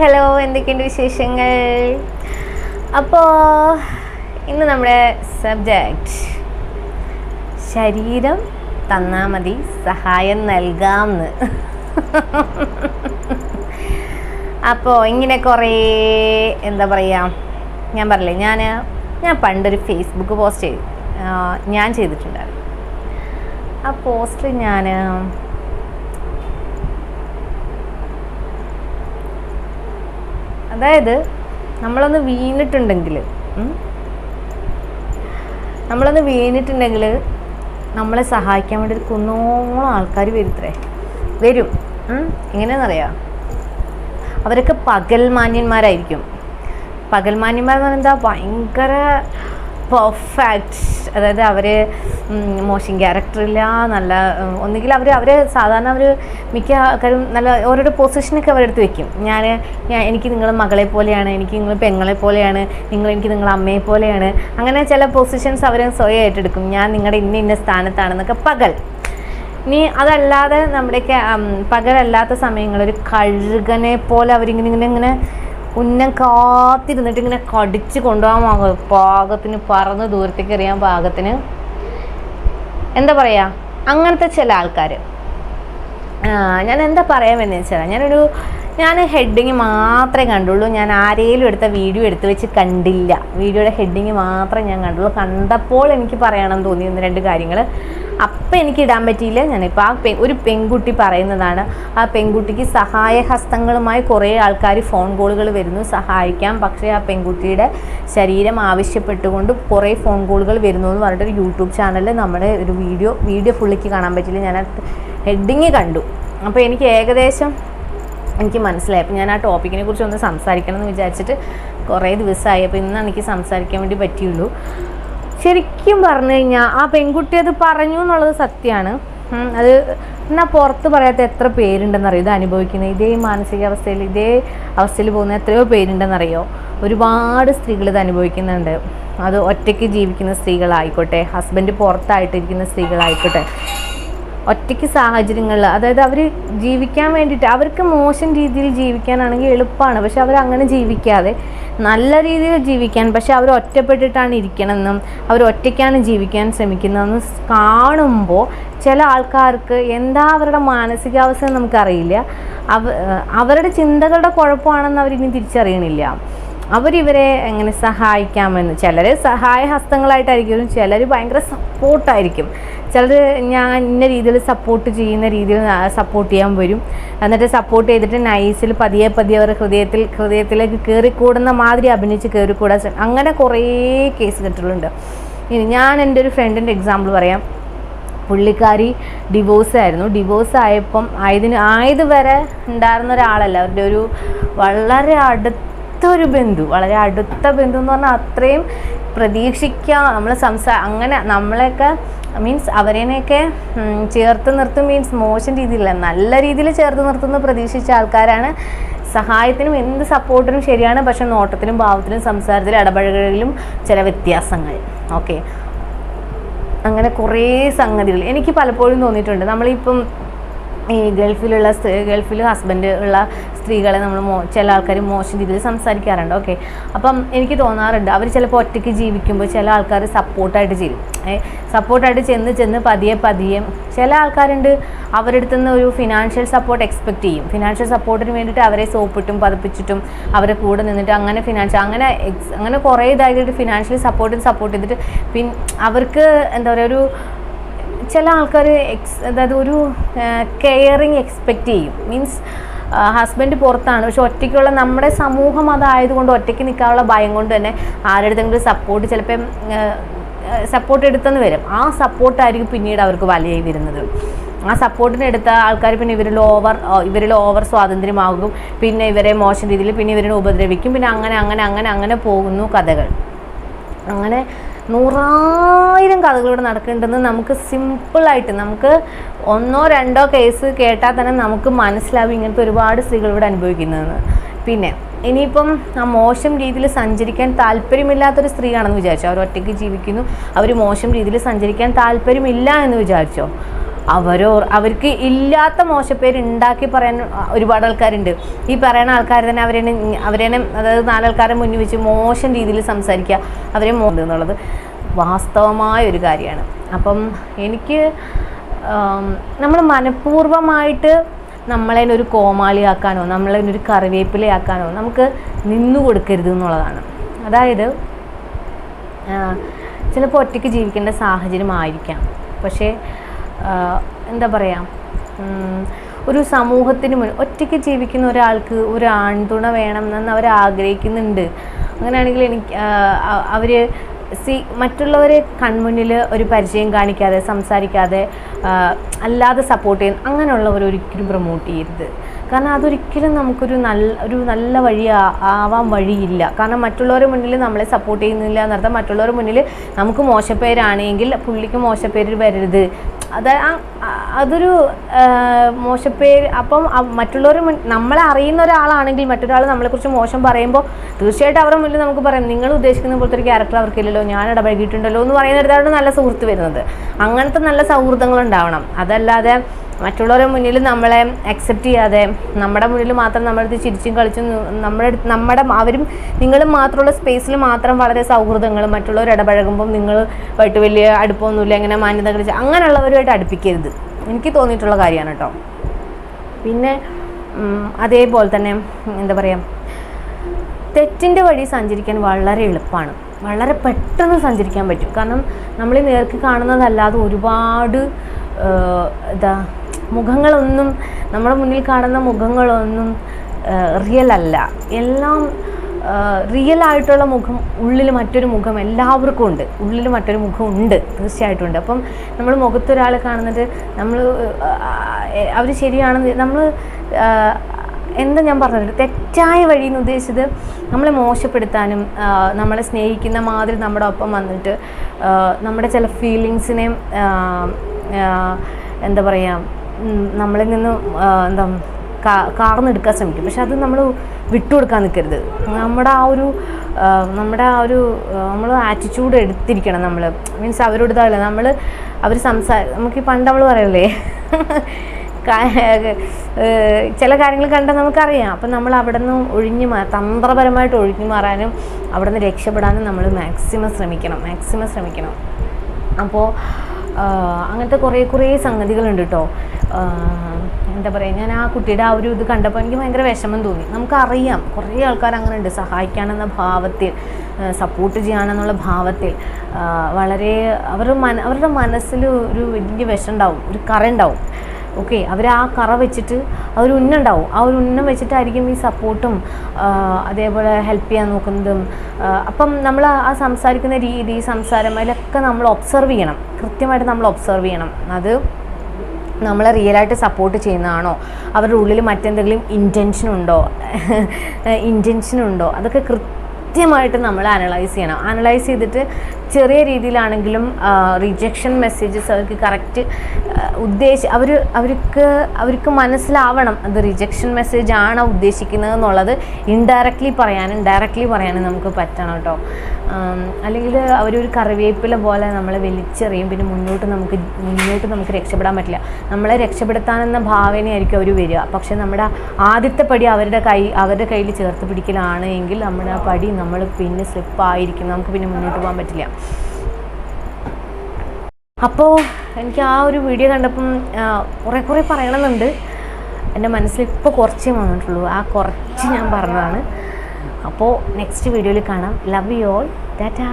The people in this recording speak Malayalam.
ഹലോ എന്തൊക്കെയുണ്ട് വിശേഷങ്ങൾ? അപ്പോൾ ഇന്ന് നമ്മുടെ സബ്ജക്റ്റ് ശരീരം തന്നാ മതി സഹായം നൽകാമെന്ന് അപ്പോൾ ഇങ്ങനെ കുറേ എന്താ പറയുക ഞാൻ പറഞ്ഞില്ലേ ഞാൻ ഞാൻ പണ്ടൊരു ഫേസ്ബുക്ക് പോസ്റ്റ് ചെയ്തു. ഞാൻ ചെയ്തിട്ടുണ്ടായിരുന്നു. ആ പോസ്റ്റിൽ ഞാൻ അതായത് നമ്മളൊന്ന് വീണിട്ടുണ്ടെങ്കിൽ നമ്മളൊന്ന് വീണിട്ടുണ്ടെങ്കിൽ നമ്മളെ സഹായിക്കാൻ വേണ്ടി ഒരു കുന്നോളം ആൾക്കാർ വരുത്രേ വരും എങ്ങനെയാണെന്നറിയാം അവരൊക്കെ പകൽമാന്യന്മാരായിരിക്കും പകൽമാന്യന്മാർ പകൽ മാന്യന്മാർ എന്ന് പറയുന്നത് ഭയങ്കര പെർഫെക്റ്റ് അതായത് അവർ മോശം ക്യാരക്ടറില്ല നല്ല ഒന്നുകിൽ അവർ അവർ സാധാരണ അവർ മിക്ക ആൾക്കാരും നല്ല ഓരോരോ പൊസിഷനൊക്കെ അവരെടുത്ത് വെക്കും. ഞാൻ എനിക്ക് നിങ്ങൾ മകളെ പോലെയാണ് എനിക്ക് നിങ്ങൾ പെങ്ങളെ പോലെയാണ് നിങ്ങൾ എനിക്ക് നിങ്ങൾ അമ്മയെ പോലെയാണ്. അങ്ങനെ ചില പൊസിഷൻസ് അവർ സ്വയം ഏറ്റെടുക്കും. ഞാൻ നിങ്ങളുടെ ഇന്ന ഇന്ന സ്ഥാനത്താണെന്നൊക്കെ പകൽ. ഇനി അതല്ലാതെ നമ്മുടെയൊക്കെ പകലല്ലാത്ത സമയങ്ങളിൽ ഒരു കഴുകനെ പോലെ അവരിങ്ങനെ ഇങ്ങനെ ഇങ്ങനെ ഉന്നം കാത്തിരുന്നിട്ട് ഇങ്ങനെ കടിച്ച് കൊണ്ടുപോകാൻ പാക- പാകത്തിന് പറന്ന് ദൂരത്തേക്ക് എറിയാൻ പാകത്തിന്. എന്താ പറയുക അങ്ങനത്തെ ചില ആൾക്കാർ ഞാൻ എന്താ പറയാൻ പറയാമെന്ന് വെച്ചാൽ ഞാനൊരു ഞാൻ ഹെഡിങ് മാത്രമേ കണ്ടുള്ളൂ. ഞാൻ ആരെയും എടുത്ത വീഡിയോ എടുത്ത് വെച്ച് കണ്ടില്ല. വീഡിയോയുടെ ഹെഡിങ് മാത്രമേ ഞാൻ കണ്ടുള്ളൂ. കണ്ടപ്പോൾ എനിക്ക് പറയണം തോന്നി ഒന്ന് രണ്ട് കാര്യങ്ങൾ അപ്പം എനിക്ക് ഇടാൻ പറ്റിയില്ല. ഞാനിപ്പോൾ ആ പെ ഒരു പെൺകുട്ടി പറയുന്നതാണ്. ആ പെൺകുട്ടിക്ക് സഹായഹസ്തങ്ങളുമായി കുറേ ആൾക്കാർ ഫോൺ കോളുകൾ വരുന്നു. സഹായിക്കാം. പക്ഷേ ആ പെൺകുട്ടിയുടെ ശരീരം ആവശ്യപ്പെട്ടുകൊണ്ട് കുറേ ഫോൺ കോളുകൾ വരുന്നു എന്ന് പറഞ്ഞിട്ട് ഒരു യൂട്യൂബ് ചാനലിൽ നമ്മുടെ ഒരു വീഡിയോ വീഡിയോ ഫുള്ളിക്ക് കാണാൻ പറ്റില്ല ഞാൻ ഹെഡിങ് കണ്ടു. അപ്പോൾ എനിക്ക് ഏകദേശം എനിക്ക് മനസ്സിലായി. അപ്പോൾ ഞാൻ ആ ടോപ്പിക്കിനെ കുറിച്ച് ഒന്ന് സംസാരിക്കണം എന്ന് വിചാരിച്ചിട്ട് കുറേ ദിവസമായി. അപ്പോൾ ഇന്നാണ് എനിക്ക് സംസാരിക്കാൻ വേണ്ടി പറ്റിയുള്ളൂ. ശരിക്കും പറഞ്ഞു കഴിഞ്ഞാൽ ആ പെൺകുട്ടി അത് പറഞ്ഞു എന്നുള്ളത് സത്യമാണ്. അത് എന്നാൽ പുറത്ത് പറയാത്ത എത്ര പേരുണ്ടെന്നറിയോ? ഇത് അനുഭവിക്കുന്നത് ഇതേ മാനസികാവസ്ഥയിൽ ഇതേ അവസ്ഥയിൽ പോകുന്ന എത്രയോ പേരുണ്ടെന്നറിയോ? ഒരുപാട് സ്ത്രീകൾ ഇത് അനുഭവിക്കുന്നുണ്ട്. അത് ഒറ്റയ്ക്ക് ജീവിക്കുന്ന സ്ത്രീകളായിക്കോട്ടെ ഹസ്ബൻഡ് പുറത്തായിട്ടിരിക്കുന്ന സ്ത്രീകളായിക്കോട്ടെ ഒറ്റയ്ക്ക് സാഹചര്യങ്ങളിൽ അതായത് അവർ ജീവിക്കാൻ വേണ്ടിയിട്ട് അവർക്ക് മോശം രീതിയിൽ ജീവിക്കാനാണെങ്കിൽ എളുപ്പമാണ്. പക്ഷെ അവർ അങ്ങനെ ജീവിക്കാതെ നല്ല രീതിയിൽ ജീവിക്കാൻ പക്ഷെ അവർ ഒറ്റപ്പെട്ടിട്ടാണ് ഇരിക്കണമെന്നും അവർ ഒറ്റയ്ക്കാണ് ജീവിക്കാൻ ശ്രമിക്കുന്നതെന്ന് കാണുമ്പോൾ ചില ആൾക്കാർക്ക് എന്താ അവരുടെ മാനസികാവസ്ഥ നമുക്കറിയില്ല. അവ അവരുടെ ചിന്തകളുടെ കുഴപ്പമാണെന്ന് അവരിനി തിരിച്ചറിയണില്ല. അവരിവരെ എങ്ങനെ സഹായിക്കാമെന്ന്. ചിലർ സഹായ ഹസ്തങ്ങളായിട്ടായിരിക്കും ചിലർ ഭയങ്കര സപ്പോർട്ടായിരിക്കും. ചിലർ ഞാൻ ഇന്ന രീതിയിൽ സപ്പോർട്ട് ചെയ്യുന്ന രീതിയിൽ സപ്പോർട്ട് ചെയ്യാൻ വരും. എന്നിട്ട് സപ്പോർട്ട് ചെയ്തിട്ട് നൈസിൽ പതിയെ പതിയെ അവർ ഹൃദയത്തിൽ ഹൃദയത്തിലേക്ക് കയറിക്കൂടുന്ന മാതിരി അഭിനയിച്ച് കയറിക്കൂടാൻ അങ്ങനെ കുറേ കേസ് കെട്ടുകളുണ്ട് ഇനി ഞാൻ എന്റെ ഒരു ഫ്രണ്ടിന്റെ എക്സാമ്പിൾ പറയാം. പുള്ളിക്കാരി ഡിവോഴ്സ് ആയിരുന്നു. ഡിവോഴ്സ് ആയപ്പം ആയതിന് ആയത് വരെ ഉണ്ടായിരുന്ന ഒരാളല്ല. അവരുടെ ഒരു വളരെ അടുത്തൊരു ബന്ധു വളരെ അടുത്ത ബന്ധു എന്ന് പറഞ്ഞാൽ അത്രയും പ്രതീക്ഷിക്കുക നമ്മൾ സംസാ അങ്ങനെ നമ്മളെയൊക്കെ മീൻസ് അവരേനെയൊക്കെ ചേർത്ത് നിർത്തും മീൻസ് മോശം രീതിയിലല്ല നല്ല രീതിയിൽ ചേർത്ത് നിർത്തുന്ന പ്രതീക്ഷിച്ച ആൾക്കാരാണ്. സഹായത്തിനും എന്ത് സപ്പോർട്ടിനും ശരിയാണ് പക്ഷെ നോട്ടത്തിലും ഭാവത്തിലും സംസാരത്തിലും ഇടപഴകലിലും ചില വ്യത്യാസങ്ങൾ. ഓക്കെ അങ്ങനെ കുറേ സംഗതികൾ. എനിക്ക് പലപ്പോഴും തോന്നിയിട്ടുണ്ട്. നമ്മളിപ്പം ഈ ഗൾഫിലുള്ള ഗൾഫിൽ ഹസ്ബൻഡ് ഉള്ള സ്ത്രീകളെ നമ്മൾ മോ ചില ആൾക്കാർ മോശം രീതിയിൽ സംസാരിക്കാറുണ്ട്. ഓക്കെ അപ്പം എനിക്ക് തോന്നാറുണ്ട് അവർ ചിലപ്പോൾ ഒറ്റയ്ക്ക് ജീവിക്കുമ്പോൾ ചില ആൾക്കാർ സപ്പോർട്ടായിട്ട് ചെയ്യും. സപ്പോർട്ടായിട്ട് ചെന്ന് ചെന്ന് പതിയെ പതിയെ ചില ആൾക്കാരുണ്ട് അവരുടെ നിന്ന് ഒരു ഫിനാൻഷ്യൽ സപ്പോർട്ട് എക്സ്പെക്ട് ചെയ്യും. ഫിനാൻഷ്യൽ സപ്പോർട്ടിന് വേണ്ടിയിട്ട് അവരെ സോപ്പിട്ടും പതിപ്പിച്ചിട്ടും അവരെ കൂടെ നിന്നിട്ട് അങ്ങനെ ഫിനാൻഷ്യൽ അങ്ങനെ അങ്ങനെ കുറേ ഇതായിട്ട് ഫിനാൻഷ്യൽ സപ്പോർട്ട് സപ്പോർട്ട് ചെയ്തിട്ട് പിൻ അവർക്ക് എന്താ പറയുക ഒരു ചില ആൾക്കാർ എക്സ് അതായത് ഒരു കെയറിങ് എക്സ്പെക്റ്റ് ചെയ്യും. മീൻസ് ഹസ്ബൻഡ് പുറത്താണ്. പക്ഷെ ഒറ്റയ്ക്കുള്ള നമ്മുടെ സമൂഹം അതായതുകൊണ്ട് ഒറ്റയ്ക്ക് നിൽക്കാനുള്ള ഭയം കൊണ്ട് തന്നെ ആരുടെ അടുത്തെങ്കിലും സപ്പോർട്ട് ചിലപ്പം സപ്പോർട്ട് എടുത്തെന്ന് വരും. ആ സപ്പോർട്ടായിരിക്കും പിന്നീട് അവർക്ക് വലയായി വരുന്നത്. ആ സപ്പോർട്ടിന് എടുത്ത ആൾക്കാർ പിന്നെ ഇവരിൽ ഓവർ ഇവരിൽ ഓവർ സ്വാതന്ത്ര്യമാകും. പിന്നെ ഇവരെ മോശം രീതിയിൽ പിന്നെ ഇവരെ ഉപദ്രവിക്കും. പിന്നെ അങ്ങനെ അങ്ങനെ അങ്ങനെ അങ്ങനെ പോകുന്നു കഥകൾ. അങ്ങനെ നൂറായിരം കഥകളിവിടെ നടക്കുന്നുണ്ടെന്ന് നമുക്ക് സിമ്പിളായിട്ട് നമുക്ക് ഒന്നോ രണ്ടോ കേസ് കേട്ടാൽ തന്നെ നമുക്ക് മനസ്സിലാവും ഇങ്ങനത്തെ ഒരുപാട് സ്ത്രീകൾ ഇവിടെ അനുഭവിക്കുന്നതെന്ന്. പിന്നെ ഇനിയിപ്പം ആ മോശം രീതിയിൽ സഞ്ചരിക്കാൻ താല്പര്യമില്ലാത്തൊരു സ്ത്രീയാണെന്ന് വിചാരിച്ചോ? അവർ ഒറ്റയ്ക്ക് ജീവിക്കുന്നു അവർ മോശം രീതിയിൽ സഞ്ചരിക്കാൻ താല്പര്യമില്ല എന്ന് വിചാരിച്ചോ? അവരോ അവർക്ക് ഇല്ലാത്ത മോശപ്പേര് ഉണ്ടാക്കി പറയാൻ ഒരുപാട് ആൾക്കാരുണ്ട്. ഈ പറയുന്ന ആൾക്കാർ തന്നെ അവരെ അവരെ അതായത് നാലാൾക്കാരെ മുന്നിൽ വെച്ച് മോശം രീതിയിൽ സംസാരിക്കുക. അവരെ മോണ്ട് എന്നുള്ളത് വാസ്തവമായ ഒരു കാര്യമാണ്. അപ്പം എനിക്ക് നമ്മൾ മനഃപൂർവമായിട്ട് നമ്മളെ ഒരു കോമാളിയാക്കാനോ നമ്മളെ ഒരു കറിവേപ്പിലയാക്കാനോ നമുക്ക് നിന്നു കൊടുക്കരുത് എന്നുള്ളതാണ്. അതായത് ചിലപ്പോൾ ഒറ്റയ്ക്ക് ജീവിക്കേണ്ട സാഹചര്യമായിരിക്കാം പക്ഷേ എന്താ പറയുക ഒരു സമൂഹത്തിന് മുന്നിൽ ഒറ്റയ്ക്ക് ജീവിക്കുന്ന ഒരാൾക്ക് ഒരു ആൺതുണ വേണം എന്ന് അവർ ആഗ്രഹിക്കുന്നുണ്ട്. അങ്ങനെയാണെങ്കിൽ എനിക്ക് അവർ സി മറ്റുള്ളവരെ കൺമുന്നിൽ ഒരു പരിചയം കാണിക്കാതെ സംസാരിക്കാതെ അല്ലാതെ സപ്പോർട്ട് ചെയ്യുന്ന അങ്ങനെയുള്ളവർ ഒരിക്കലും പ്രൊമോട്ട് ചെയ്യരുത്. കാരണം അതൊരിക്കലും നമുക്കൊരു നല്ല ഒരു നല്ല വഴി ആവാൻ വഴിയില്ല. കാരണം മറ്റുള്ളവരുടെ മുന്നിൽ നമ്മളെ സപ്പോർട്ട് ചെയ്യുന്നില്ല എന്നർത്ഥം മറ്റുള്ളവരുടെ മുന്നിൽ നമുക്ക് മോശപ്പേരാണെങ്കിൽ പുള്ളിക്ക് മോശപ്പേര് വരരുത്. അത് അതൊരു മോശപ്പേര്. അപ്പം മറ്റുള്ളവർ നമ്മളെ അറിയുന്ന ഒരാളാണെങ്കിൽ മറ്റൊരാൾ നമ്മളെക്കുറിച്ച് മോശം പറയുമ്പോൾ തീർച്ചയായിട്ടും അവരുടെ മുന്നിൽ നമുക്ക് പറയാം നിങ്ങൾ ഉദ്ദേശിക്കുന്ന പോലത്തെ ഒരു ക്യാരക്ടർ അവർക്കില്ലല്ലോ ഞാൻ ഇടപഴകിയിട്ടുണ്ടല്ലോ എന്ന് പറയുന്നിടത്താണ് നല്ല സുഹൃത്ത് വരുന്നത്. അങ്ങനത്തെ നല്ല സൗഹൃദങ്ങൾ ഉണ്ടാവണം അതല്ലാതെ മറ്റുള്ളവരുടെ മുന്നിൽ നമ്മളെ അക്സെപ്റ്റ് ചെയ്യാതെ നമ്മുടെ മുന്നിൽ മാത്രം നമ്മളടുത്ത് ചിരിച്ചും കളിച്ചും നമ്മുടെ നമ്മുടെ അവരും നിങ്ങളും മാത്രമുള്ള സ്പേസിൽ മാത്രം വളരെ സൗഹൃദങ്ങൾ മറ്റുള്ളവർ ഇടപഴകുമ്പം നിങ്ങളുമായിട്ട് വലിയ അടുപ്പമൊന്നുമില്ല ഇങ്ങനെ മാന്യത കളിച്ച് അങ്ങനെയുള്ളവരുമായിട്ട് അടുപ്പിക്കരുത്. എനിക്ക് തോന്നിയിട്ടുള്ള കാര്യമാണ് കേട്ടോ. പിന്നെ അതേപോലെ തന്നെ എന്താ പറയുക തെറ്റിന്റെ വഴി സഞ്ചരിക്കാൻ വളരെ എളുപ്പമാണ്. വളരെ പെട്ടെന്ന് സഞ്ചരിക്കാൻ പറ്റും. കാരണം നമ്മൾ നേർക്ക് കാണുന്നതല്ലാതെ ഒരുപാട് ഇതാ മുഖങ്ങളൊന്നും നമ്മുടെ മുന്നിൽ കാണുന്ന മുഖങ്ങളൊന്നും റിയൽ അല്ല. എല്ലാം റിയൽ ആയിട്ടുള്ള മുഖം ഉള്ളിൽ മറ്റൊരു മുഖം എല്ലാവർക്കും ഉണ്ട്. ഉള്ളിൽ മറ്റൊരു മുഖം ഉണ്ട് തീർച്ചയായിട്ടും ഉണ്ട്. അപ്പം നമ്മൾ മുഖത്തൊരാൾ കാണുന്നത് നമ്മൾ അവർ ശരിയാണെന്ന് നമ്മൾ എന്താ ഞാൻ പറഞ്ഞത്? തെറ്റായ വഴി എന്ന് ഉദ്ദേശിച്ചത് നമ്മളെ മോശപ്പെടുത്താനും നമ്മളെ സ്നേഹിക്കുന്ന മാതിരി നമ്മുടെ ഒപ്പം വന്നിട്ട് നമ്മുടെ ചില ഫീലിങ്സിനെ എന്താ പറയുക നമ്മളിൽ നിന്ന് എന്താ കാർന്നെടുക്കാൻ ശ്രമിക്കും. പക്ഷെ അത് നമ്മൾ വിട്ടുകൊടുക്കാൻ നിൽക്കരുത്. നമ്മുടെ ആ ഒരു നമ്മുടെ ആ ഒരു നമ്മൾ ആറ്റിറ്റ്യൂഡ് എടുത്തിരിക്കണം നമ്മൾ. മീൻസ് അവരോട് ഇതല്ല നമ്മൾ അവർ സംസാ നമുക്ക് പണ്ട് നമ്മൾ പറയല്ലേ? ചില കാര്യങ്ങൾ കണ്ടാൽ നമുക്കറിയാം. അപ്പം നമ്മൾ അവിടെ നിന്ന് ഒഴിഞ്ഞു മാ തന്ത്രപരമായിട്ട് ഒഴിഞ്ഞു മാറാനും അവിടെ നിന്ന് രക്ഷപ്പെടാനും നമ്മൾ മാക്സിമം ശ്രമിക്കണം. മാക്സിമം ശ്രമിക്കണം. അപ്പോൾ അങ്ങനത്തെ കുറേ കുറേ സംഗതികളുണ്ട് കേട്ടോ എന്താ പറയുക ഞാൻ ആ കുട്ടിയുടെ ആ ഒരു ഇത് കണ്ടപ്പോൾ എനിക്ക് ഭയങ്കര വിഷമം തോന്നി. നമുക്കറിയാം കുറേ ആൾക്കാർ അങ്ങനെ ഉണ്ട് സഹായിക്കാനെന്ന ഭാവത്തിൽ സപ്പോർട്ട് ചെയ്യാനെന്നുള്ള ഭാവത്തിൽ വളരെ അവരുടെ മന അവരുടെ മനസ്സിൽ ഒരു വലിയ വിഷം ഉണ്ടാവും ഒരു കറ ഉണ്ടാവും ഓക്കെ അവർ ആ കറ വെച്ചിട്ട് ആ ഒരു ഉന്നം ഉണ്ടാവും. ആ ഒരു ഉന്നം വെച്ചിട്ടായിരിക്കും ഈ സപ്പോർട്ടും അതേപോലെ ഹെൽപ്പ് ചെയ്യാൻ നോക്കുന്നതും. അപ്പം നമ്മൾ ആ സംസാരിക്കുന്ന രീതി സംസാരം അതിലൊക്കെ നമ്മൾ ഒബ്സർവ് ചെയ്യണം. കൃത്യമായിട്ട് നമ്മൾ ഒബ്സർവ് ചെയ്യണം. അത് നമ്മളെ റിയലായിട്ട് സപ്പോർട്ട് ചെയ്യുന്നതാണോ? അവരുടെ ഉള്ളിൽ മറ്റെന്തെങ്കിലും ഇന്റൻഷൻ ഉണ്ടോ? ഇന്റൻഷൻ ഉണ്ടോ? അതൊക്കെ കൃത്യമായിട്ട് നമ്മൾ അനലൈസ് ചെയ്യണം. അനലൈസ് ചെയ്തിട്ട് ചെറിയ രീതിയിലാണെങ്കിലും റിജക്ഷൻ മെസ്സേജസ് അവർക്ക് കറക്റ്റ് ഉദ്ദേശ അവർ അവർക്ക് അവർക്ക് മനസ്സിലാവണം അത് റിജക്ഷൻ മെസ്സേജ് ആണോ ഉദ്ദേശിക്കുന്നത് എന്നുള്ളത്. ഇൻഡയറക്റ്റ്ലി പറയാനും ഡയറക്റ്റ്ലി പറയാനും നമുക്ക് പറ്റണം കേട്ടോ. അല്ലെങ്കിൽ അവരൊരു കറിവേപ്പില പോലെ നമ്മളെ വലിച്ചെറിയും. പിന്നെ മുന്നോട്ട് നമുക്ക് മുന്നോട്ട് നമുക്ക് രക്ഷപ്പെടാൻ പറ്റില്ല. നമ്മളെ രക്ഷപ്പെടുത്താനെന്ന ഭാവനയായിരിക്കും അവർ വരിക. പക്ഷെ നമ്മുടെ ആദ്യത്തെ പടി അവരുടെ കൈ അവരുടെ കയ്യിൽ ചേർത്ത് പിടിക്കലാണ് എങ്കിൽ നമ്മുടെ ആ പടി നമ്മൾ പിന്നെ സ്ലിപ്പായിരിക്കും നമുക്ക് പിന്നെ മുന്നോട്ട് പോകാൻ പറ്റില്ല. അപ്പോൾ എനിക്ക് ആ ഒരു വീഡിയോ കണ്ടപ്പം കുറേ കുറേ പറയണമെന്നുണ്ട് എന്റെ മനസ്സിൽ ഇപ്പോൾ കുറച്ചേ വന്നിട്ടുള്ളൂ. ആ കുറച്ച് ഞാൻ പറഞ്ഞതാണ്. അപ്പോൾ നെക്സ്റ്റ് വീഡിയോയിൽ കാണാം. Love you all Tata